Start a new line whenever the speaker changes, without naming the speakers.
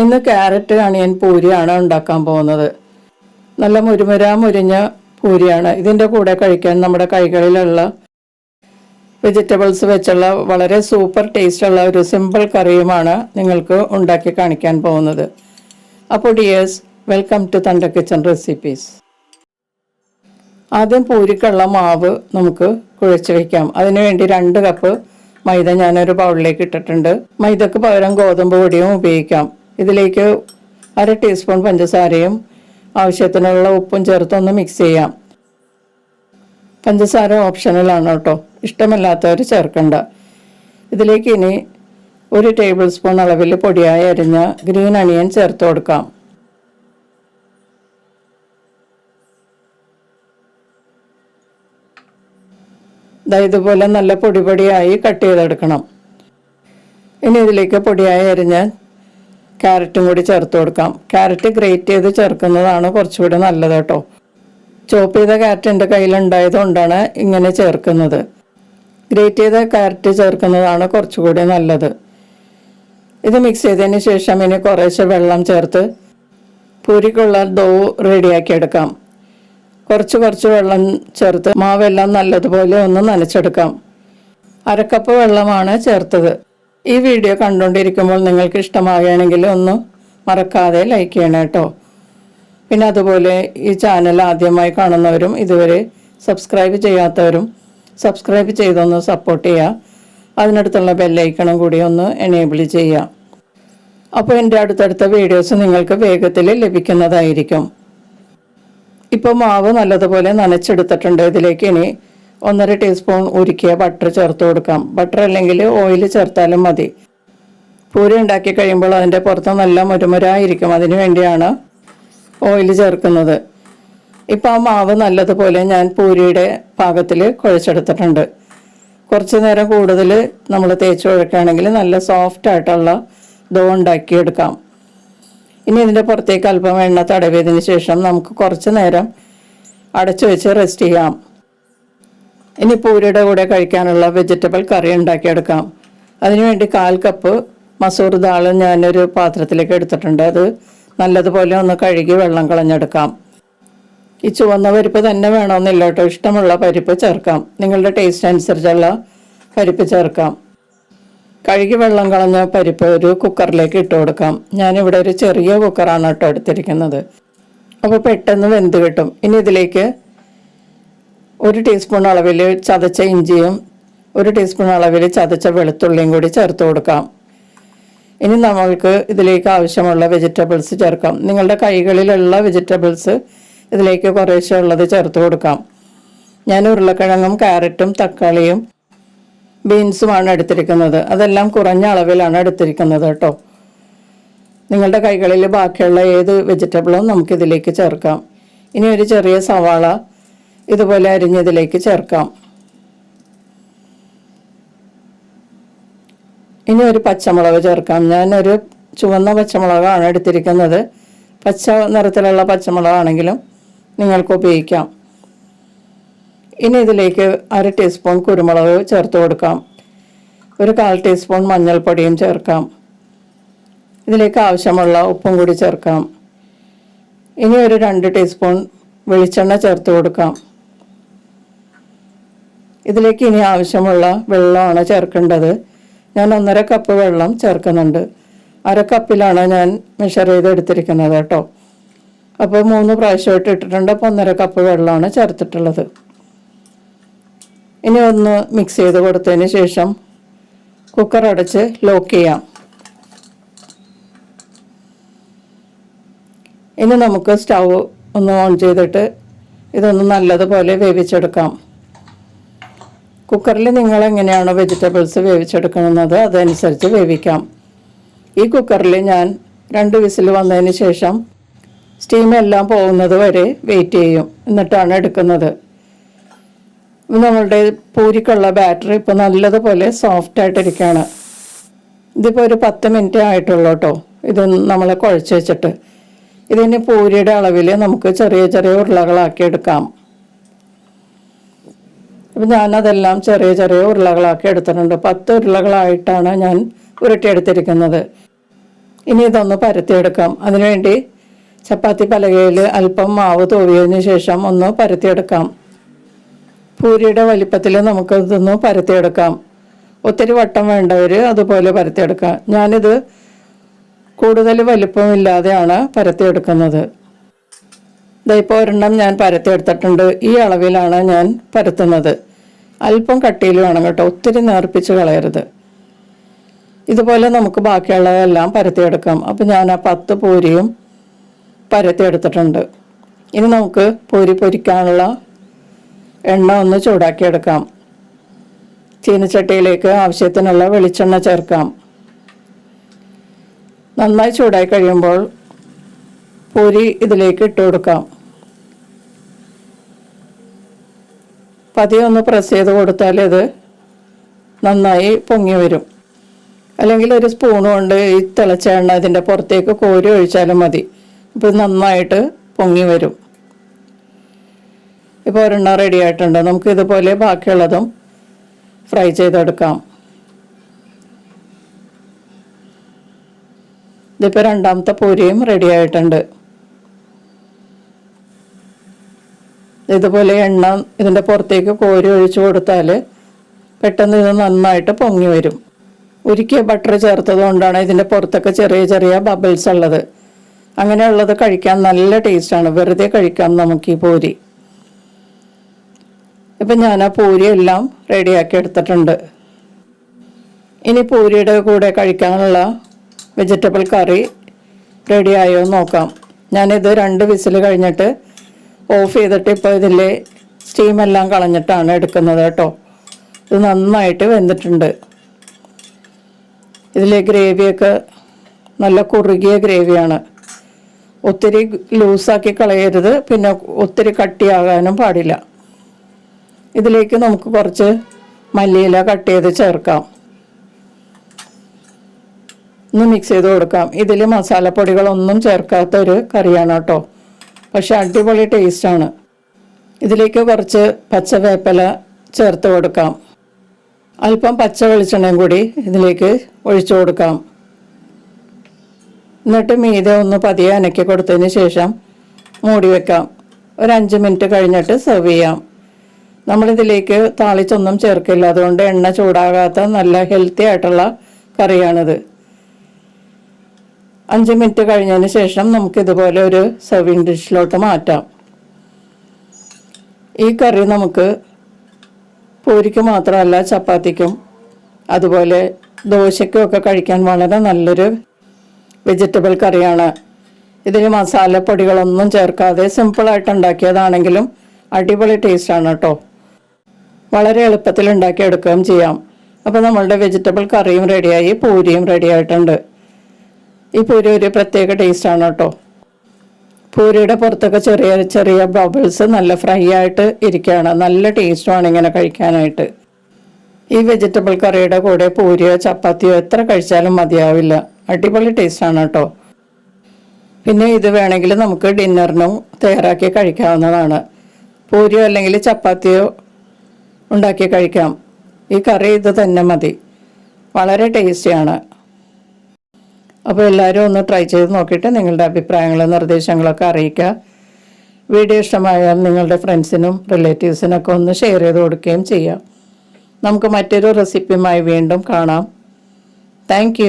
ഇന്ന് carrot onion പൂരിയാണ് ഉണ്ടാക്കാൻ പോകുന്നത്. നല്ല മുരുമുര മുരിഞ്ഞ പൂരിയാണ്. ഇതിന്റെ കൂടെ കഴിക്കാൻ നമ്മുടെ കൈകളിലുള്ള വെജിറ്റബിൾസ് വെച്ചുള്ള വളരെ സൂപ്പർ ടേസ്റ്റുള്ള ഒരു സിമ്പിൾ കറിയുമാണ് നിങ്ങൾക്ക് ഉണ്ടാക്കി കാണിക്കാൻ പോകുന്നത്. അപ്പോൾ ഡിയേഴ്സ് വെൽക്കം ടു തണ്ട കിച്ചൺ റെസിപ്പീസ്. ആദ്യം പൂരിക്കുള്ള മാവ് നമുക്ക് കുഴച്ച് വയ്ക്കാം അതിനുവേണ്ടി രണ്ട് കപ്പ് മൈദ ഞാനൊരു ബൗളിലേക്ക് ഇട്ടിട്ടുണ്ട്. മൈദക്ക് പകരം ഗോതമ്പ് പൊടിയും ഉപയോഗിക്കാം. ഇതിലേക്ക് അര ടീസ്പൂൺ പഞ്ചസാരയും ആവശ്യത്തിനുള്ള ഉപ്പും ചേർത്തൊന്ന് മിക്സ് ചെയ്യാം. പഞ്ചസാര ഓപ്ഷണലാണ് കേട്ടോ. ഇഷ്ടമല്ലാത്തവർ ചേർക്കണ്ട. ഇതിലേക്ക് ഇനി ഒരു ടേബിൾ സ്പൂൺ അളവിൽ പൊടിയായി അരിഞ്ഞ ഗ്രീൻ അണിയൻ ചേർത്ത് കൊടുക്കാം. ഇതുപോലെ നല്ല പൊടിപൊടിയായി കട്ട് ചെയ്തെടുക്കണം. ഇനി ഇതിലേക്ക് പൊടിയായി അരിഞ്ഞ ക്യാരറ്റും കൂടി ചേർത്ത് കൊടുക്കാം. ക്യാരറ്റ് ഗ്രേറ്റ് ചെയ്ത് ചേർക്കുന്നതാണ് കുറച്ചുകൂടി നല്ലത് കേട്ടോ. ചോപ്പ് ചെയ്ത ക്യാരറ്റ് എന്റെ കയ്യിലുണ്ടായതുകൊണ്ടാണ് ഇങ്ങനെ ചേർക്കുന്നത്. ഗ്രേറ്റ് ചെയ്ത ക്യാരറ്റ് ചേർക്കുന്നതാണ് കുറച്ചുകൂടി നല്ലത്. ഇത് മിക്സ് ചെയ്തതിന് ശേഷം ഇനി കുറേശ്ശെ വെള്ളം ചേർത്ത് പൂരിക്കുള്ള ദോ റെഡിയാക്കി എടുക്കാം. കുറച്ച് കുറച്ച് വെള്ളം ചേർത്ത് മാവെല്ലാം നല്ലതുപോലെ ഒന്ന് നനച്ചെടുക്കാം. അരക്കപ്പ് വെള്ളമാണ് ചേർത്തത്. ഈ വീഡിയോ കണ്ടുകൊണ്ടിരിക്കുമ്പോൾ നിങ്ങൾക്ക് ഇഷ്ടമാകുകയാണെങ്കിൽ ഒന്ന് മറക്കാതെ ലൈക്ക് ചെയ്യണം കേട്ടോ പിന്നെ അതുപോലെ ഈ ചാനൽ ആദ്യമായി കാണുന്നവരും ഇതുവരെ സബ്സ്ക്രൈബ് ചെയ്യാത്തവരും സബ്സ്ക്രൈബ് ചെയ്തൊന്ന് സപ്പോർട്ട് ചെയ്യുക അതിനടുത്തുള്ള ബെല്ലൈക്കണം കൂടി ഒന്ന് എനേബിൾ ചെയ്യുക അപ്പോൾ എന്റെ അടുത്തടുത്ത വീഡിയോസ് നിങ്ങൾക്ക് വേഗത്തിൽ ലഭിക്കുന്നതായിരിക്കും. ഇപ്പോൾ മാവ് നല്ലതുപോലെ നനച്ചെടുത്തിട്ടുണ്ട്. ഇതിലേക്ക് ഇനി ഒന്നര ടീസ്പൂൺ ഉരുക്കിയ ബട്ടർ ചേർത്ത് കൊടുക്കാം. ബട്ടർ അല്ലെങ്കിൽ ഓയിൽ ചേർത്താലും മതി. പൂരി ഉണ്ടാക്കി കഴിയുമ്പോൾ അതിന്റെ പുറത്ത് നല്ല മുരുമുരായിരിക്കും. അതിനു വേണ്ടിയാണ് ഓയിൽ ചേർക്കുന്നത്. ഇപ്പം ആ മാവ് നല്ലതുപോലെ ഞാൻ പൂരിയുടെ പാകത്തിൽ കുഴച്ചെടുത്തിട്ടുണ്ട്. കുറച്ച് നേരം കൂടുതൽ നമ്മൾ തേച്ച് കുഴക്കുകയാണെങ്കിൽ നല്ല സോഫ്റ്റ് ആയിട്ടുള്ള ദോ ഉണ്ടാക്കിയെടുക്കാം. ഇനി ഇതിന്റെ പുറത്തേക്ക് അല്പം എണ്ണ തടവിയതിന് ശേഷം നമുക്ക് കുറച്ച് നേരം അടച്ചു വെച്ച് റെസ്റ്റ് ചെയ്യാം. ഇനി പൂരിയുടെ കൂടെ കഴിക്കാനുള്ള വെജിറ്റബിൾ കറി ഉണ്ടാക്കിയെടുക്കാം. അതിനുവേണ്ടി കാൽ കപ്പ് മസൂർ ദാൾ ഞാനൊരു പാത്രത്തിലേക്ക് എടുത്തിട്ടുണ്ട്. അത് നല്ലതുപോലെ ഒന്ന് കഴുകി വെള്ളം കളഞ്ഞെടുക്കാം. ഈ ചുവന്ന പരിപ്പ് തന്നെ വേണമെന്നില്ല കേട്ടോ. ഇഷ്ടമുള്ള പരിപ്പ് ചേർക്കാം. നിങ്ങളുടെ ടേസ്റ്റ് അനുസരിച്ചുള്ള പരിപ്പ് ചേർക്കാം. കഴുകി വെള്ളം കളഞ്ഞ പരിപ്പ് ഒരു കുക്കറിലേക്ക് ഇട്ട് കൊടുക്കാം. ഞാനിവിടെ ഒരു ചെറിയ കുക്കറാണ് കേട്ടോ എടുത്തിരിക്കുന്നത്. അപ്പോൾ പെട്ടെന്ന് വെന്ത് കിട്ടും. ഇനി ഇതിലേക്ക് ഒരു ടീസ്പൂൺ അളവിൽ ചതച്ച ഇഞ്ചിയും ഒരു ടീസ്പൂൺ അളവിൽ ചതച്ച വെളുത്തുള്ളിയും കൂടി ചേർത്ത് കൊടുക്കാം. ഇനി നമ്മൾക്ക് ഇതിലേക്ക് ആവശ്യമുള്ള വെജിറ്റബിൾസ് ചേർക്കാം. നിങ്ങളുടെ കൈകളിലുള്ള വെജിറ്റബിൾസ് ഇതിലേക്ക് കുറേശ്ശെ ഉള്ളത് ചേർത്ത് കൊടുക്കാം. ഞാൻ ഉരുളക്കിഴങ്ങും ക്യാരറ്റും തക്കാളിയും ബീൻസുമാണ് എടുത്തിരിക്കുന്നത്. അതെല്ലാം കുറഞ്ഞ അളവിലാണ് എടുത്തിരിക്കുന്നത് കേട്ടോ. നിങ്ങളുടെ കൈകളിൽ ബാക്കിയുള്ള ഏത് വെജിറ്റബിളും നമുക്കിതിലേക്ക് ചേർക്കാം. ഇനി ഒരു ചെറിയ സവാള ഇതുപോലെ അരിഞ്ഞതിലേക്ക് ചേർക്കാം. ഇനി ഒരു പച്ചമുളക് ചേർക്കാം. ഞാനൊരു ചുവന്ന പച്ചമുളകാണ് എടുത്തിരിക്കുന്നത്. പച്ച നിറത്തിലുള്ള പച്ചമുളകാണെങ്കിലും നിങ്ങൾക്ക് ഉപയോഗിക്കാം. ഇനി ഇതിലേക്ക് അര ടീസ്പൂൺ കുരുമുളക് ചേർത്ത് കൊടുക്കാം. ഒരു കാൽ ടീസ്പൂൺ മഞ്ഞൾപ്പൊടിയും ചേർക്കാം. ഇതിലേക്ക് ആവശ്യമുള്ള ഉപ്പും കൂടി ചേർക്കാം. ഇനി ഒരു രണ്ട് ടീസ്പൂൺ വെളിച്ചെണ്ണ ചേർത്ത് കൊടുക്കാം. ഇതിലേക്ക് ഇനി ആവശ്യമുള്ള വെള്ളമാണ് ചേർക്കേണ്ടത്. ഞാൻ ഒന്നര കപ്പ് വെള്ളം ചേർക്കുന്നുണ്ട്. അര കപ്പിലാണ് ഞാൻ മെഷർ ചെയ്ത് എടുത്തിരിക്കുന്നത് കേട്ടോ. അപ്പോൾ മൂന്ന് പ്രാവശ്യമായിട്ട് ഇട്ടിട്ടുണ്ട്. അപ്പോൾ ഒന്നര കപ്പ് വെള്ളമാണ് ചേർത്തിട്ടുള്ളത്. ഇനി ഒന്ന് മിക്സ് ചെയ്ത് കൊടുത്തതിന് ശേഷം കുക്കർ അടച്ച് ലോക്ക് ചെയ്യാം. ഇനി നമുക്ക് സ്റ്റൗ ഒന്ന് ഓൺ ചെയ്തിട്ട് ഇതൊന്ന് നല്ലതുപോലെ വേവിച്ചെടുക്കാം. കുക്കറിൽ നിങ്ങൾ എങ്ങനെയാണോ വെജിറ്റബിൾസ് വേവിച്ചെടുക്കുന്നത് അതനുസരിച്ച് വേവിക്കാം. ഈ കുക്കറിൽ ഞാൻ രണ്ട് വിസിൽ വന്നതിന് ശേഷം സ്റ്റീം എല്ലാം പോകുന്നത് വരെ വെയിറ്റ് ചെയ്യും. എന്നിട്ടാണ് എടുക്കുന്നത്. നമ്മളുടെ പൂരിക്കുള്ള ബാറ്ററി ഇപ്പോൾ നല്ലതുപോലെ സോഫ്റ്റ് ആയിട്ടിരിക്കുകയാണ് ഇതിപ്പോൾ ഒരു പത്ത് മിനിറ്റ് ആയിട്ടുള്ളൂ കേട്ടോ ഇത് നമ്മൾ കുഴച്ച് വെച്ചിട്ട്. ഇതിന് പൂരിയുടെ അളവിൽ നമുക്ക് ചെറിയ ചെറിയ ഉരുളകളാക്കി എടുക്കാം. അപ്പം ഞാനതെല്ലാം ചെറിയ ചെറിയ ഉരുളകളാക്കി എടുത്തിട്ടുണ്ട്. പത്ത് ഉരുളകളായിട്ടാണ് ഞാൻ ഉരുട്ടിയെടുത്തിരിക്കുന്നത്. ഇനി ഇതൊന്ന് പരത്തിയെടുക്കാം. അതിനുവേണ്ടി ചപ്പാത്തി പലകയിൽ അല്പം മാവ് തൂവിയതിന് ശേഷം ഒന്ന് പരത്തിയെടുക്കാം. പൂരിയുടെ വലിപ്പത്തിൽ നമുക്ക് ഇതൊന്ന് പരത്തിയെടുക്കാം. ഒത്തിരി വട്ടം വേണ്ടവർ അതുപോലെ പരത്തിയെടുക്കാം. ഞാനിത് കൂടുതൽ വലിപ്പമില്ലാതെയാണ് പരത്തിയെടുക്കുന്നത്. ദാ ഇപ്പോൾ ഒരെണ്ണം ഞാൻ പരത്തിയെടുത്തിട്ടുണ്ട്. ഈ അളവിലാണ് ഞാൻ പരത്തുന്നത്. അല്പം കട്ടിയിൽ വേണം കേട്ടോ. ഒത്തിരി നേർപ്പിച്ച് കളയരുത്. ഇതുപോലെ നമുക്ക് ബാക്കിയുള്ളതെല്ലാം പരത്തിയെടുക്കാം. അപ്പോൾ ഞാൻ ആ പത്ത് പൂരിയും പരത്തിയെടുത്തിട്ടുണ്ട്. ഇനി നമുക്ക് പൂരി പൊരിക്കാനുള്ള എണ്ണ ഒന്ന് ചൂടാക്കിയെടുക്കാം. ചീനച്ചട്ടിയിലേക്ക് ആവശ്യത്തിനുള്ള വെളിച്ചെണ്ണ ചേർക്കാം. നന്നായി ചൂടായി കഴിയുമ്പോൾ പൂരി ഇതിലേക്ക് ഇട്ട് കൊടുക്കാം. പതിയെ ഒന്ന് പ്രസ് ചെയ്ത് കൊടുത്താൽ ഇത് നന്നായി പൊങ്ങി വരും. അല്ലെങ്കിൽ ഒരു സ്പൂൺ കൊണ്ട് ഈ തിളച്ച എണ്ണ ഇതിന്റെ പുറത്തേക്ക് കോരി ഒഴിച്ചാലും മതി. അപ്പോൾ നന്നായിട്ട് പൊങ്ങി വരും. ഇപ്പോൾ ഒരെണ്ണം റെഡി ആയിട്ടുണ്ട്. നമുക്ക് ഇതുപോലെ ബാക്കിയുള്ളതും ഫ്രൈ ചെയ്തെടുക്കാം. ഇതിപ്പോൾ രണ്ടാമത്തെ പൂരിയും റെഡി ആയിട്ടുണ്ട്. ഇതുപോലെ എണ്ണ ഇതിന്റെ പുറത്തേക്ക് കോരി ഒഴിച്ചു കൊടുത്താൽ പെട്ടെന്ന് ഇത് നന്നായിട്ട് പൊങ്ങി വരും. ഉരുക്കിയ ബട്ടർ ചേർത്തത് കൊണ്ടാണ് ഇതിന്റെ പുറത്തൊക്കെ ചെറിയ ചെറിയ ബബിൾസ് ഉള്ളത്. അങ്ങനെയുള്ളത് കഴിക്കാൻ നല്ല ടേസ്റ്റാണ് വെറുതെ കഴിക്കാം നമുക്ക് ഈ പൂരി. ഇപ്പം ഞാൻ ആ പൂരി എല്ലാം റെഡിയാക്കി എടുത്തിട്ടുണ്ട്. ഇനി പൂരിയുടെ കൂടെ കഴിക്കാനുള്ള വെജിറ്റബിൾ കറി റെഡിയായോ നോക്കാം. ഞാനിത് രണ്ട് വിസിൽ കഴിഞ്ഞിട്ട് ഓഫ് ചെയ്തിട്ട് ഇപ്പോൾ ഇതിലെ സ്റ്റീമെല്ലാം കളഞ്ഞിട്ടാണ് എടുക്കുന്നത് കേട്ടോ. ഇത് നന്നായിട്ട് വെന്തിട്ടുണ്ട്. ഇതിലെ ഗ്രേവിയൊക്കെ നല്ല കുറുകിയ ഗ്രേവിയാണ്. ഒത്തിരി ലൂസാക്കി കളയരുത് പിന്നെ ഒത്തിരി കട്ടിയാകാനും പാടില്ല. ഇതിലേക്ക് നമുക്ക് കുറച്ച് മല്ലിയില കട്ട് ചെയ്ത് ചേർക്കാം. ഒന്ന് മിക്സ് ചെയ്ത് കൊടുക്കാം. ഇതിൽ മസാലപ്പൊടികളൊന്നും ചേർക്കാത്ത ഒരു കറിയാണ് കേട്ടോ. പക്ഷെ അടിപൊളി ടേസ്റ്റാണ്. ഇതിലേക്ക് കുറച്ച് പച്ചവേപ്പില ചേർത്ത് കൊടുക്കാം. അല്പം പച്ച വെളിച്ചെണ്ണയും കൂടി ഇതിലേക്ക് ഒഴിച്ചു കൊടുക്കാം. എന്നിട്ട് മീതെ ഒന്ന് പതിയെ അനക്കി കൊടുത്തതിന് ശേഷം മൂടി വെക്കാം. ഒരു അഞ്ച് മിനിറ്റ് കഴിഞ്ഞിട്ട് സെർവ് ചെയ്യാം. നമ്മളിതിലേക്ക് താളിച്ചൊന്നും ചേർക്കില്ല. അതുകൊണ്ട് എണ്ണ ചൂടാകാത്ത നല്ല ഹെൽത്തി ആയിട്ടുള്ള കറിയാണിത്. അഞ്ച് മിനിറ്റ് കഴിഞ്ഞതിന് ശേഷം നമുക്ക് ഇതുപോലെ ഒരു സെർവിങ് ഡിഷിലോട്ട് മാറ്റാം. ഈ കറി നമുക്ക് പൂരിക്ക് മാത്രമല്ല ചപ്പാത്തിക്കും അതുപോലെ ദോശയ്ക്കും ഒക്കെ കഴിക്കാൻ വളരെ നല്ലൊരു വെജിറ്റബിൾ കറിയാണ്. ഇതിന് മസാലപ്പൊടികളൊന്നും ചേർക്കാതെ സിമ്പിളായിട്ട് ഉണ്ടാക്കിയതാണെങ്കിലും അടിപൊളി ടേസ്റ്റാണ് കേട്ടോ. വളരെ എളുപ്പത്തിൽ ഉണ്ടാക്കിയെടുക്കുകയും ചെയ്യാം. അപ്പോൾ നമ്മളുടെ വെജിറ്റബിൾ കറിയും റെഡിയായി പൂരിയും റെഡി ആയിട്ടുണ്ട്. ഈ പൂരി ഒരു പ്രത്യേക ടേസ്റ്റാണ് കേട്ടോ. പൂരിയുടെ പുറത്തൊക്കെ ചെറിയ ചെറിയ ബബിൾസ് നല്ല ഫ്രൈ ആയിട്ട് ഇരിക്കുകയാണ്. നല്ല ടേസ്റ്റുമാണ് ഇങ്ങനെ കഴിക്കാനായിട്ട്. ഈ വെജിറ്റബിൾ കറിയുടെ കൂടെ പൂരിയോ ചപ്പാത്തിയോ എത്ര കഴിച്ചാലും മതിയാവില്ല. അടിപൊളി ടേസ്റ്റാണ് കേട്ടോ. പിന്നെ ഇത് വേണമെങ്കിൽ നമുക്ക് ഡിന്നറിനും തയ്യാറാക്കി കഴിക്കാവുന്നതാണ്. പൂരിയോ അല്ലെങ്കിൽ ചപ്പാത്തിയോ ഉണ്ടാക്കി കഴിക്കാം. ഈ കറി ഇത് തന്നെ മതി. വളരെ ടേസ്റ്റിയാണ് അപ്പോൾ എല്ലാവരും ഒന്ന് ട്രൈ ചെയ്ത് നോക്കിയിട്ട് നിങ്ങളുടെ അഭിപ്രായങ്ങളും നിർദ്ദേശങ്ങളൊക്കെ അറിയിക്കുക. വീഡിയോ ഇഷ്ടമായാൽ നിങ്ങളുടെ ഫ്രണ്ട്സിനും റിലേറ്റീവ്സിനൊക്കെ ഒന്ന് ഷെയർ ചെയ്ത് കൊടുക്കുകയും ചെയ്യാം. നമുക്ക് മറ്റൊരു റെസിപ്പിയുമായി വീണ്ടും കാണാം. താങ്ക്